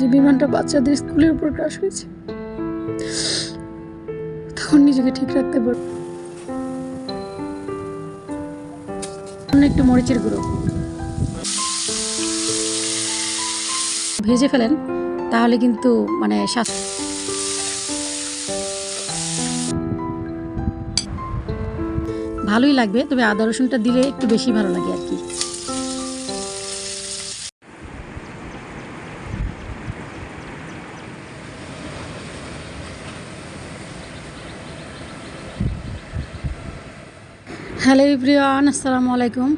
যে বিমানটা বাচ্চাদের স্কুলের উপর ক্রাশ হয়েছে, তখন নিজেকে ঠিক রাখতে পারব। একটু মরিচের গুঁড়ো। ভেজে ফেলেন, তাহলে কিন্তু মানে স্বাস্থ্য ভালোই লাগবে, তবে আদা রসুনটা দিলে একটু বেশি ভালো লাগে আর কি। হ্যালো ইব্রিয়ান আসসালামু আলাইকুম।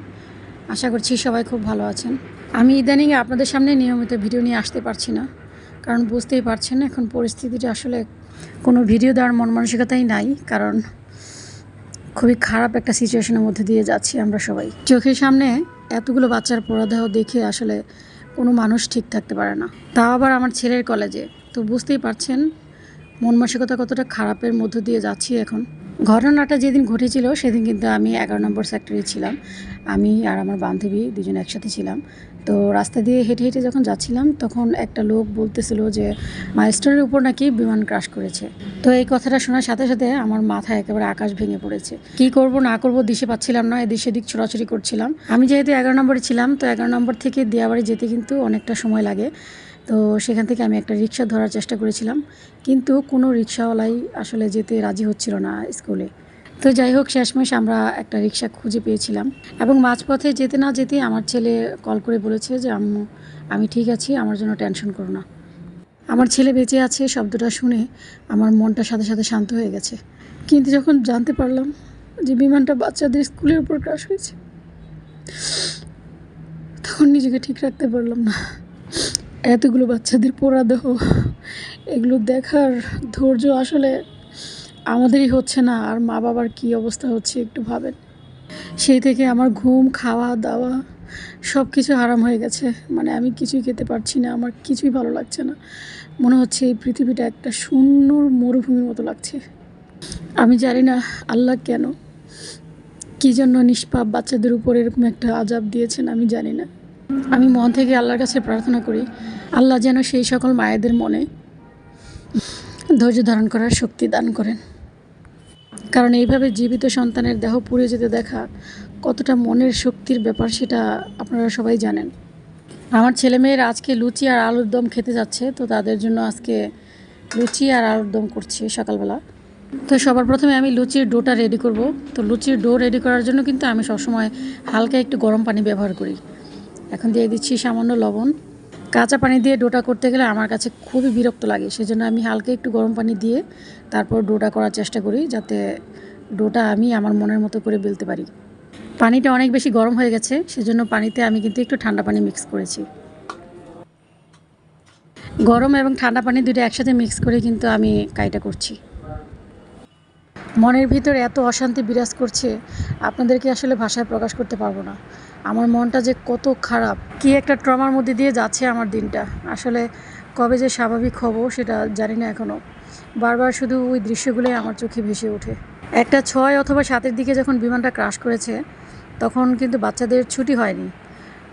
আশা করছি সবাই খুব ভালো আছেন। আমি ইদানিং আপনাদের সামনে নিয়মিত ভিডিও নিয়ে আসতে পারছি না, কারণ বুঝতেই পারছেন এখন পরিস্থিতিটা আসলে কোনো ভিডিও দেওয়ার মন মানসিকতাই নাই, কারণ খুবই খারাপ একটা সিচুয়েশনের মধ্যে দিয়ে যাচ্ছি আমরা সবাই। চোখের সামনে এতগুলো বাচ্চার পরাদেহ দেখে আসলে কোনো মানুষ ঠিক থাকতে পারে না। তাও আবার আমার ছেলের কলেজে। তো বুঝতেই পারছেন, মন মানসিকতা কতটা খারাপের মধ্য দিয়ে যাচ্ছি এখন। ঘটনাটা যেদিন ঘটেছিল, সেদিন কিন্তু আমি এগারো নম্বর সেক্টরে ছিলাম। আমি আর আমার বান্ধবী দুজন একসাথে ছিলাম। তো রাস্তা দিয়ে হেঁটে হেঁটে যখন যাচ্ছিলাম, তখন একটা লোক বলতেছিল যে, মাইলস্টোনের উপর নাকি বিমান ক্রাশ করেছে? তো এই কথাটা শোনার সাথে সাথে আমার মাথায় একেবারে আকাশ ভেঙে পড়েছে। কি করব, না করব দিশে পাচ্ছিলাম না, এদিক সেদিক ছোড়াছুড়ি করছিলাম। আমি যেহেতু এগারো নম্বরে ছিলাম, তো এগারো নম্বর থেকে দিয়াবাড়ি যেতে কিন্তু অনেকটা সময় লাগে। তো সেখান থেকে আমি একটা রিক্সা ধরার চেষ্টা করেছিলাম, কিন্তু কোনো রিক্সাওয়ালাই আসলে যেতে রাজি হচ্ছিল না স্কুলে। তো যাই হোক, শেষমেশ আমরা একটা রিক্সা খুঁজে পেয়েছিলাম এবং মাঝপথে যেতে না যেতে আমার ছেলে কল করে বলেছে যে, আম্মু, আমি ঠিক আছি, আমার জন্য টেনশন করো না। আমার ছেলে বেঁচে আছে শব্দটা শুনে আমার মনটা সাথে সাথে শান্ত হয়ে গেছে। কিন্তু যখন জানতে পারলাম যে বিমানটা বাচ্চাদের স্কুলের উপর ক্রাশ হয়েছে, তখন নিজেকে ঠিক রাখতে পারলাম না। এতগুলো বাচ্চাদের পোড়া দেহ, এগুলো দেখার ধৈর্য আসলে আমাদেরই হচ্ছে না। আর মা বাবার কী অবস্থা হচ্ছে একটু ভাবেন। সেই থেকে আমার ঘুম, খাওয়া, দাওয়া সব কিছু আরাম হয়ে গেছে। মানে আমি কিছুই খেতে পারছি না, আমার কিছুই ভালো লাগছে না। মনে হচ্ছে এই পৃথিবীটা একটা শূন্য মরুভূমির মতো লাগছে। আমি জানি না আল্লাহ কেন, কী জন্য নিষ্পাপ বাচ্চাদের উপর এরকম একটা আজাব দিয়েছেন আমি জানি না। আমি মন থেকে আল্লাহর কাছে প্রার্থনা করি, আল্লাহ যেন সেই সকল মায়েদের মনে ধৈর্য ধারণ করার শক্তি দান করেন। কারণ এইভাবে জীবিত সন্তানের দেহ পুড়ে যেতে দেখা কতটা মনের শক্তির ব্যাপার সেটা আপনারা সবাই জানেন। আমার ছেলেমেয়েরা আজকে লুচি আর আলুর দম খেতে যাচ্ছে, তো তাদের জন্য আজকে লুচি আর আলুর দম করছি সকালবেলা। তো সবার প্রথমে আমি লুচির ডোটা রেডি করব। তো লুচির ডো রেডি করার জন্য কিন্তু আমি সবসময় হালকা একটু গরম পানি ব্যবহার করি। এখন দিয়ে দিচ্ছি সামান্য লবণ। কাঁচা পানি দিয়ে ডোটা করতে গেলে আমার কাছে খুবই বিরক্ত লাগে, সেজন্য আমি হালকা একটু গরম পানি দিয়ে তারপর ডোটা করার চেষ্টা করি যাতে ডোটা আমি আমার মনের মতো করে বেলতে পারি। পানিটা অনেক বেশি গরম হয়ে গেছে, সেজন্য পানিতে আমি কিন্তু একটু ঠান্ডা পানি মিক্স করেছি। গরম এবং ঠান্ডা পানি দুটো একসাথে মিক্স করে কিন্তু আমি কাইটা করছি। মনের ভিতর এত অশান্তি বিরাজ করছে, আপনাদেরকে আসলে ভাষায় প্রকাশ করতে পারব না। আমার মনটা যে কত খারাপ। কি একটা ট্রমার মধ্যে দিয়ে যাচ্ছে আমার দিনটা। আসলে কবে যে স্বাভাবিক হব সেটা জানি না এখনও বারবার শুধু ওই দৃশ্যগুলোই আমার চোখে ভেসে ওঠে। একটা ছয় অথবা সাতের দিকে যখন বিমানটা ক্রাশ করেছে, তখন কিন্তু বাচ্চাদের ছুটি হয়নি।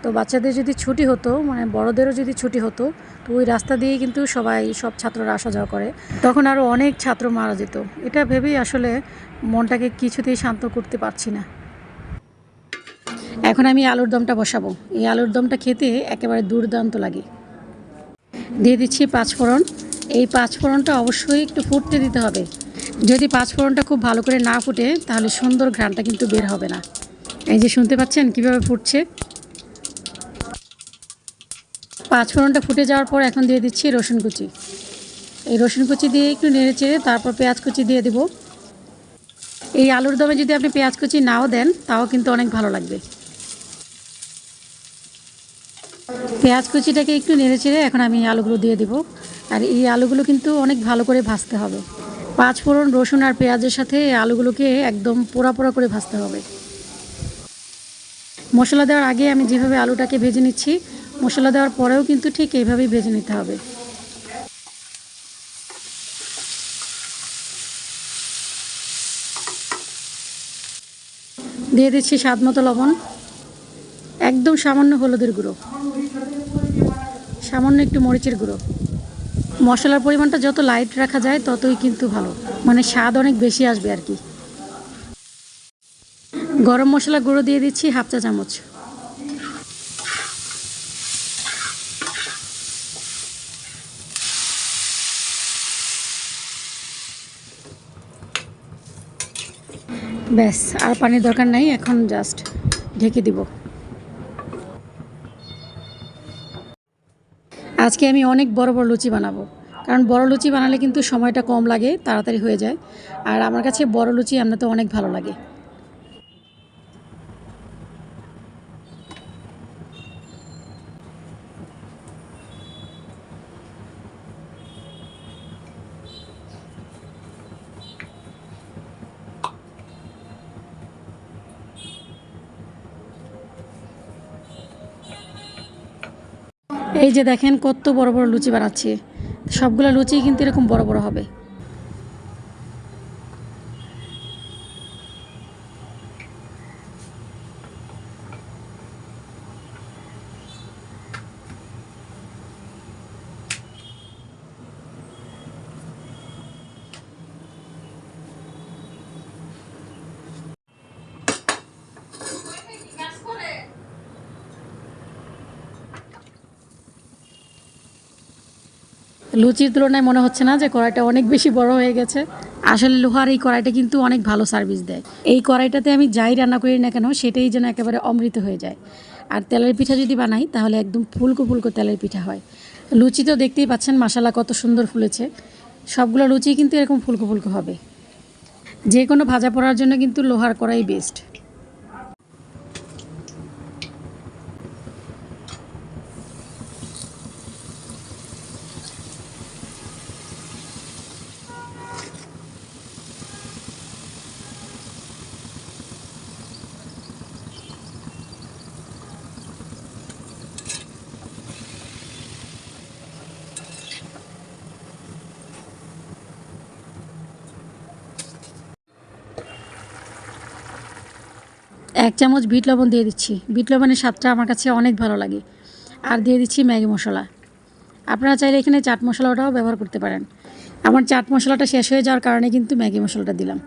তো বাচ্চাদের যদি ছুটি হতো মানে বড়দেরও যদি ছুটি হতো, তো ওই রাস্তা দিয়েই কিন্তু সবাই, সব ছাত্ররা আসা যাওয়া করে। তখন আরও অনেক ছাত্র মারা যেত। এটা ভেবেই আসলে মনটাকে কিছুতেই শান্ত করতে পারছি না। এখন আমি আলুর দমটা বসাবো। এই আলুর দমটা খেতে একেবারে দুর্দান্ত লাগে। দিয়ে দিচ্ছি পাঁচফোড়ন। এই পাঁচফোড়নটা অবশ্যই একটু ফুটতে দিতে হবে। যদি পাঁচফোড়নটা খুব ভালো করে না ফুটে, তাহলে সুন্দর ঘ্রাণটা কিন্তু বের হবে না। এই যে শুনতে পাচ্ছেন কীভাবে ফুটছে? পাঁচফোড়নটা ফুটে যাওয়ার পর এখন দিয়ে দিচ্ছি রসুন কুচি। এই রসুন কুচি দিয়ে একটু নেড়ে চেড়ে তারপর পেঁয়াজ কুচি দিয়ে দেবো। এই আলুর দমে যদি আপনি পেঁয়াজ কুচি নাও দেন, তাও কিন্তু অনেক ভালো লাগবে। পেঁয়াজ কুচিটাকে একটু নেড়ে চেড়ে এখন আমি আলুগুলো দিয়ে দিব। আর এই আলুগুলো কিন্তু অনেক ভালো করে ভাজতে হবে। পাঁচ ফোড়ন, রসুন আর পেঁয়াজের সাথে আলুগুলোকে একদম পোড়া পোড়া করে ভাজতে হবে। মশলা দেওয়ার আগে আমি যেভাবে আলুটাকে ভেজে নিচ্ছি, মশলা দেওয়ার পরেও কিন্তু ঠিক এইভাবেই ভেজে নিতে হবে। দিয়ে দিচ্ছি স্বাদ মতো লবণ। একদম সামান্য হলুদের গুঁড়ো। সামান্য একটু মরিচের গুঁড়ো। মশলার পরিমাণটা যত লাইট রাখা যায়, ততই কিন্তু ভালো। মানে স্বাদ অনেক বেশি আসবে আর কি। গরম মশলা গুঁড়ো দিয়ে দিচ্ছি হাফ চা চামচ। ব্যাস, আর পানির দরকার নাই, এখন জাস্ট ঢেকে দিব। আজকে আমি অনেক বড় বড় লুচি বানাবো। কারণ বড় লুচি বানালে কিন্তু সময়টা কম লাগে, তাড়াতাড়ি হয়ে যায়। আর আমার কাছে বড় লুচি আমরা তো অনেক ভালো লাগে। এই যে দেখেন কত বড় বড় লুচি বানাচ্ছি। সবগুলো লুচি কিন্তু এরকম বড় বড় হবে। লুচির তুলনায় মনে হচ্ছে না যে কড়াইটা অনেক বেশি বড় হয়ে গেছে। আসলে লোহার এই কড়াইটা কিন্তু অনেক ভালো সার্ভিস দেয়। এই কড়াইটাতে আমি যাই রান্না করি না কেন, সেটাই যেন একেবারে অমৃত হয়ে যায়। আর তেলের পিঠা যদি বানাই, তাহলে একদম ফুলকো ফুলকো তেলের পিঠা হয়। লুচি তো দেখতেই পাচ্ছেন মশালা কত সুন্দর ফুলেছে। সবগুলো লুচি কিন্তু এরকম ফুলকো ফুলকো হবে। যে কোনো ভাজা পড়ার জন্য কিন্তু লোহার কড়াই বেস্ট এক চামচ বিট লবণ দিয়ে দিচ্ছি। বিট লবণের স্বাদটা আমার কাছে অনেক ভালো লাগে। আর দিয়ে দিচ্ছি ম্যাগি মশলা। আপনারা চাইলে এখানে চাট মশলাটাও ব্যবহার করতে পারেন। আমার চাট মশলাটা শেষ হয়ে যাওয়ার কারণে কিন্তু ম্যাগি মশলাটা দিলাম।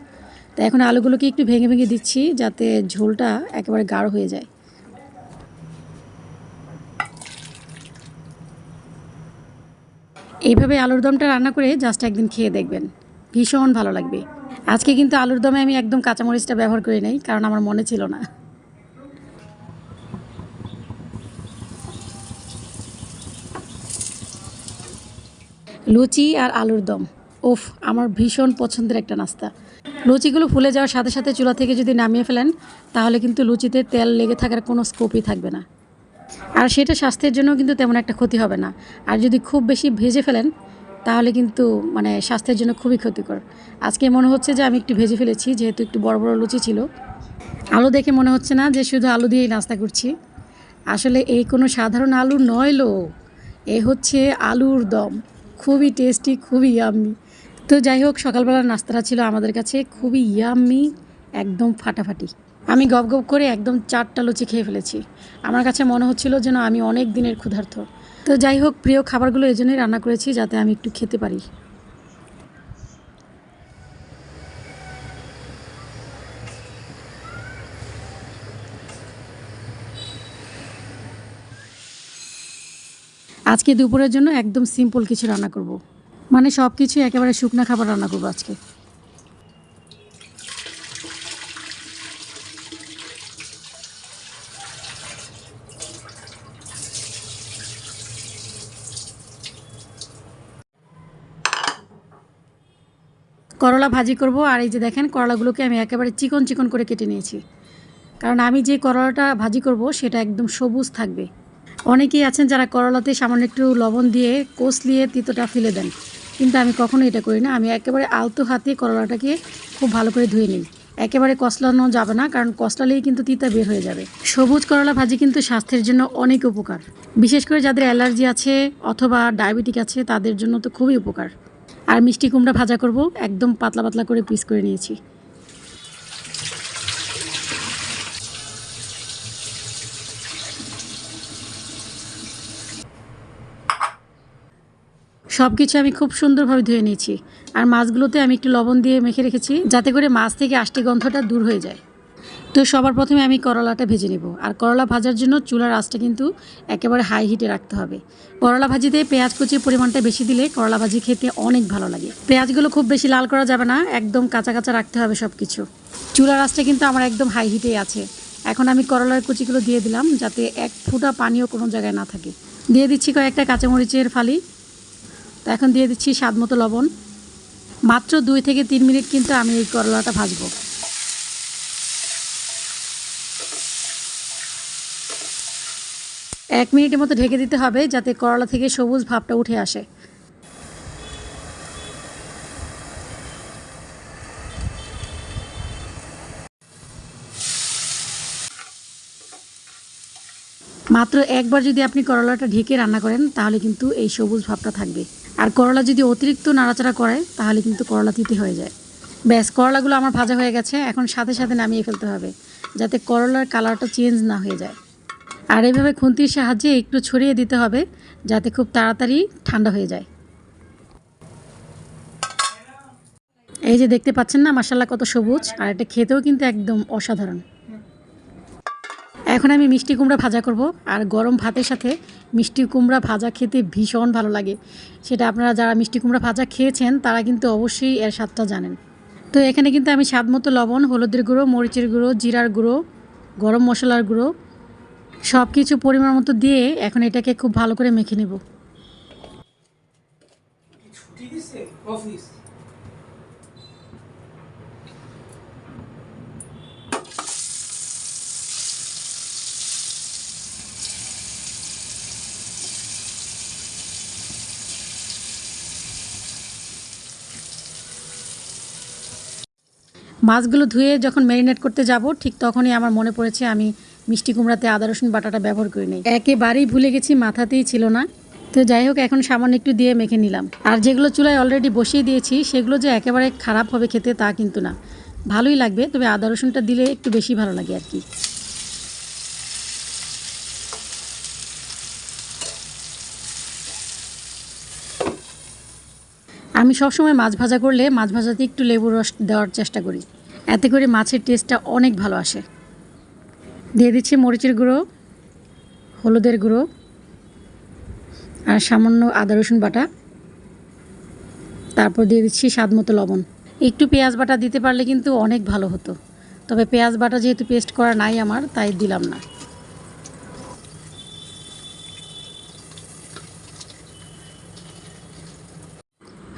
তো এখন আলুগুলোকে একটু ভেঙে ভেঙে দিচ্ছি যাতে ঝোলটা একেবারে গাঢ় হয়ে যায়। এইভাবে আলুর দমটা রান্না করে জাস্ট একদিন খেয়ে দেখবেন। ভীষণ ভালো লাগবে। আজকে কিন্তু আলুর দমে আমি একদম কাঁচামরিচটা ব্যবহার করি নাই, কারণ আমার মনে ছিল না। লুচি আর আলুর দম। ওফ আমার ভীষণ পছন্দের একটা নাস্তা। লুচিগুলো ফুলে যাওয়ার সাথে সাথে চুলা থেকে যদি নামিয়ে ফেলেন, তাহলে কিন্তু লুচিতে তেল লেগে থাকার কোনো স্কোপই থাকবে না। আর সেটা স্বাস্থ্যের জন্য কিন্তু তেমন একটা ক্ষতি হবে না। আর যদি খুব বেশি ভেজে ফেলেন তাহলে কিন্তু মানে স্বাস্থ্যের জন্য খুবই ক্ষতিকর। আজকে মনে হচ্ছে যে আমি একটু ভেজে ফেলেছি, যেহেতু একটু বড় বড় লুচি ছিল। আলু দেখে মনে হচ্ছে না যে শুধু আলু দিয়েই নাস্তা করছি। আসলে এই কোনো সাধারণ আলু নয় লো, এ হচ্ছে আলুর দম। খুবই টেস্টি, খুবই ইয়াম্মি তো যাই হোক, সকালবেলার নাস্তাটা ছিল আমাদের কাছে খুবই ইয়াম্মি একদম ফাটাফাটি। আমি গপ গপ করে একদম চারটা লুচি খেয়ে ফেলেছি। আমার কাছে মনে হচ্ছিল যেন আমি অনেক দিনের ক্ষুধার্ত। তো যাই হোক, প্রিয় খাবারগুলো এই জন্যই রান্না করেছি যাতে আমি একটু খেতে পারি আজকে দুপুরের জন্য একদম সিম্পল কিছু রান্না করব। মানে সব কিছু একেবারে শুকনা খাবার রান্না করব আজকে করলা ভাজি করব, আর এই যে দেখেন করলাগুলোকে আমি একেবারে চিকন চিকন করে কেটে নিয়েছি। কারণ আমি যে করলাটা ভাজি করব, সেটা একদম সবুজ থাকবে। অনেকেই আছেন যারা করলাতে সামান্য একটু লবণ দিয়ে কষলিয়ে তিতোটা ফেলে দেন। কিন্তু আমি কখনো এটা করি না। আমি একেবারে আলতো হাতে করলাটাকে খুব ভালো করে ধুয়ে নিই। একেবারে কষলানো যাবে না, কারণ কষলালেই কিন্তু তিতা বের হয়ে যাবে। সবুজ করলা ভাজি কিন্তু স্বাস্থ্যের জন্য অনেক উপকার। বিশেষ করে যাদের অ্যালার্জি আছে অথবা ডায়াবেটিক আছে, তাদের জন্য তো খুবই উপকার। আর মিষ্টি কুমড়া ভাজা করব, একদম পাতলা পাতলা করে পিস করে নিয়েছি। সব কিছু আমি খুব সুন্দরভাবে ধুয়ে নিয়েছি। আর মাছগুলোতে আমি একটু লবণ দিয়ে মেখে রেখেছি, যাতে করে মাছ থেকে আষ্টি গন্ধটা দূর হয়ে যায়। তো সবার প্রথমে আমি করলাটা ভেজে নেব। আর করলা ভাজার জন্য চুলার আঁচটা কিন্তু একেবারে হাই হিটে রাখতে হবে। করলা ভাজিতে পেঁয়াজ কুচির পরিমাণটা বেশি দিলে করলা ভাজি খেতে অনেক ভালো লাগে। পেঁয়াজগুলো খুব বেশি লাল করা যাবে না, একদম কাঁচা কাঁচা রাখতে হবে সব কিছু চুলার আঁচটা কিন্তু আমার একদম হাই হিটেই আছে। এখন আমি করলার কুচিগুলো দিয়ে দিলাম যাতে এক ফুটা পানিও কোনো জায়গায় না থাকে। দিয়ে দিচ্ছি কয়েকটা কাঁচামরিচের ফালি। তো এখন দিয়ে দিচ্ছি স্বাদ মতো লবণ। মাত্র দুই থেকে তিন মিনিট কিন্তু আমি এই করলাটা ভাজবো। এক মিনিটের মতো ঢেকে দিতে হবে যাতে করলা থেকে সবুজ ভাবটা উঠে আসে। মাত্র একবার যদি আপনি করলাটা ঢেকে রান্না করেন, তাহলে কিন্তু এই সবুজ ভাবটা থাকবে। আর করলা যদি অতিরিক্ত নাড়াচাড়া করে, তাহলে কিন্তু করলা তিতে হয়ে যায়। ব্যাস, করলাগুলো আমার ভাজা হয়ে গেছে। এখন সাথে সাথে নামিয়ে ফেলতে হবে, যাতে করলার কালারটা চেঞ্জ না হয়ে যায়। আর এইভাবে খুন্তির সাহায্যে একটু ছড়িয়ে দিতে হবে যাতে খুব তাড়াতাড়ি ঠান্ডা হয়ে যায়। এই যে দেখতে পাচ্ছেন না মাসাল্লা কত সবুজ, আর এটা খেতেও কিন্তু একদম অসাধারণ। এখন আমি মিষ্টি কুমড়া ভাজা করব, আর গরম ভাতের সাথে মিষ্টি কুমড়া ভাজা খেতে ভীষণ ভালো লাগে। সেটা আপনারা যারা মিষ্টি কুমড়া ভাজা খেয়েছেন, তারা কিন্তু অবশ্যই এর স্বাদটা জানেন। তো এখানে কিন্তু আমি স্বাদ মতো লবণ, হলুদের গুঁড়ো, মরিচের গুঁড়ো, জিরার গুঁড়ো, গরম মশলার গুঁড়ো সব কিছু পরিমাণ মতো দিয়ে এখন এটাকে খুব ভালো করে মেখে নেব। মাছগুলো ধুয়ে যখন ম্যারিনেট করতে যাব ঠিক তখনই আমার মনে পড়েছে আমি মিষ্টি কুমড়াতে আদা, রসুন, বাটাটা ব্যবহার করি নাই। একেবারেই ভুলে গেছি, মাথাতেই ছিল না। তো যাই হোক, এখন সামান্য একটু দিয়ে মেখে নিলাম। আর যেগুলো চুলায় অলরেডি বসিয়ে দিয়েছি, সেগুলো যে একেবারে খারাপ হবে খেতে তা কিন্তু না। ভালোই লাগবে, তবে আদা, রসুনটা দিলে একটু বেশি ভালো লাগে আর কি। আমি সবসময় মাছ ভাজা করলে মাছ ভাজাতে একটু লেবুর রস দেওয়ার চেষ্টা করি। এতে করে মাছের টেস্টটা অনেক ভালো আসে। দিয়ে দিচ্ছি মরিচের গুঁড়ো, হলুদের গুঁড়ো, আর সামান্য আদা, রসুন বাটা। তারপর দিয়ে দিচ্ছি স্বাদ মতো লবণ। একটু পেঁয়াজ বাটা দিতে পারলে কিন্তু অনেক ভালো হতো। তবে পেঁয়াজ বাটা যেহেতু পেস্ট করা নাই আমার, তাই দিলাম না।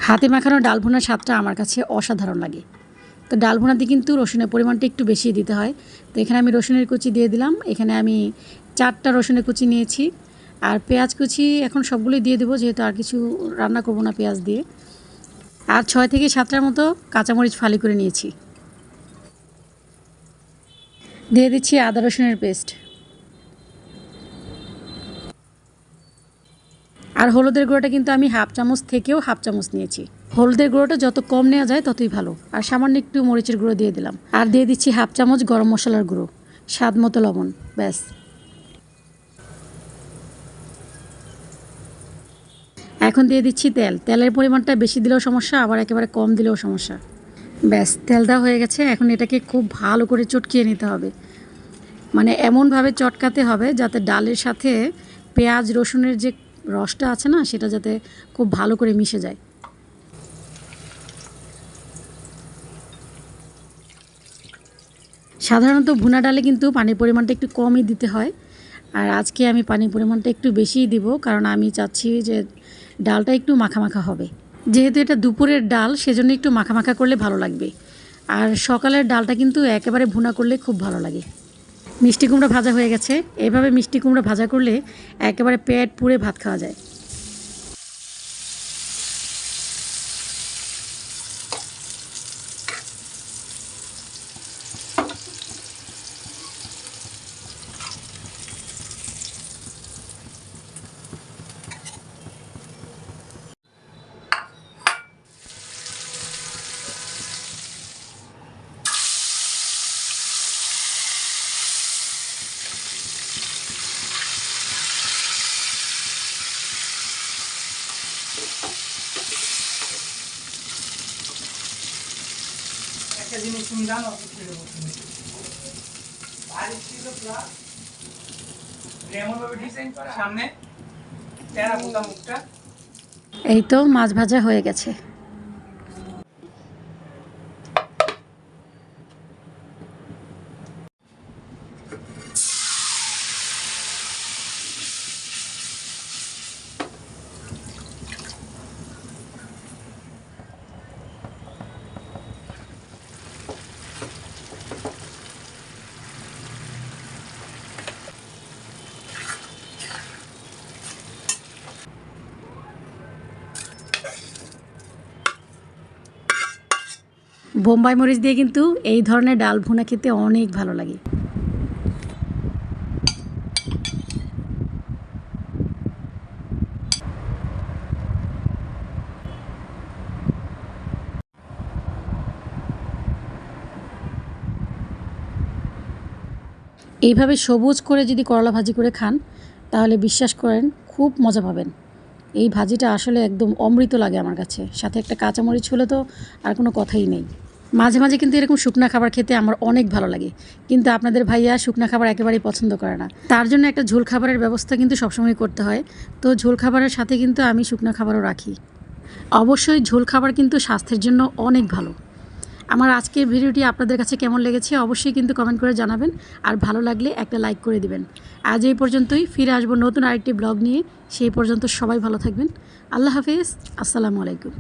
হাতে মাখানো ডাল ভুনার স্বাদটা আমার কাছে অসাধারণ লাগে। তো ডাল ভুনাতে কিন্তু রসুনের পরিমাণটা একটু বেশি দিতে হয়। তো এখানে আমি রসুনের কুচি দিয়ে দিলাম। এখানে আমি চারটা রসুনের কুচি নিয়েছি। আর পেঁয়াজ কুচি এখন সবগুলোই দিয়ে দেবো, যেহেতু আর কিছু রান্না করব না পেঁয়াজ দিয়ে। আর ছয় থেকে সাতটার মতো কাঁচামরিচ ফালি করে নিয়েছি। দিয়ে দিচ্ছি আদা রসুনের পেস্ট। আর হলুদের গুঁড়োটা কিন্তু আমি হাফ চামচ থেকেও হাফ চামচ নিয়েছি। হলুদের গুঁড়োটা যত কম নেওয়া যায় ততই ভালো। আর সামান্য একটু মরিচের গুঁড়ো দিয়ে দিলাম। আর দিয়ে দিচ্ছি হাফ চামচ গরম মশলার গুঁড়ো। স্বাদ মতো লবণ, ব্যাস। এখন দিয়ে দিচ্ছি তেল। তেলের পরিমাণটা বেশি দিলেও সমস্যা, আবার একেবারে কম দিলেও সমস্যা। ব্যাস, তেল দেওয়া হয়ে গেছে। এখন এটাকে খুব ভালো করে চটকিয়ে নিতে হবে। মানে এমনভাবে চটকাতে হবে যাতে ডালের সাথে পেঁয়াজ, রসুনের যে রসটা আছে না, সেটা যাতে খুব ভালো করে মিশে যায়। সাধারণত ভুনা ডালে কিন্তু পানির পরিমাণটা একটু কমই দিতে হয়। আর আজকে আমি পানির পরিমাণটা একটু বেশিই দিব, কারণ আমি চাচ্ছি যে ডালটা একটু মাখা মাখা হবে। যেহেতু এটা দুপুরের ডাল, সেজন্য একটু মাখা মাখা করলে ভালো লাগবে। আর সকালের ডালটা কিন্তু একেবারে ভুনা করলে খুব ভালো লাগে। মিষ্টি কুমড়া ভাজা হয়ে গেছে। এভাবে মিষ্টি কুমড়া ভাজা করলে একেবারে পেট পুড়ে ভাত খাওয়া যায়। তুমি জানো বাড়ির ছিল প্লাস এমনভাবে ডিজাইন করা। সামনে এই তো মাছ ভাজা হয়ে গেছে। বোম্বাই মরিচ দিয়ে কিন্তু এই ধরনের ডাল ভুনা খেতে অনেক ভালো লাগে। এইভাবে সবুজ করে যদি করলা ভাজি করে খান, তাহলে বিশ্বাস করেন খুব মজা পাবেন। এই ভাজিটা আসলে একদম অমৃত লাগে আমার কাছে। সাথে একটা কাঁচামরিচ হলে তো আর কোনো কথাই নেই। মাঝে মাঝে কিন্তু এরকম শুকনা খাবার খেতে আমার অনেক ভালো লাগে। কিন্তু আপনাদের ভাইয়া শুকনা খাবার একেবারেই পছন্দ করে না। তার জন্য একটা ঝোল খাবারের ব্যবস্থা কিন্তু সবসময় করতে হয়। তো ঝোল খাবারের সাথে কিন্তু আমি শুকনা খাবারও রাখি। অবশ্যই ঝোল খাবার কিন্তু স্বাস্থ্যের জন্য অনেক ভালো। আমার আজকের ভিডিওটি আপনাদের কাছে কেমন লেগেছে অবশ্যই কিন্তু কমেন্ট করে জানাবেন। আর ভালো লাগলে একটা লাইক করে দিবেন। আজ এই পর্যন্তই, ফিরে আসব নতুন আরেকটি ব্লগ নিয়ে। সেই পর্যন্ত সবাই ভালো থাকবেন। আল্লাহ হাফিজ, আসসালামু আলাইকুম।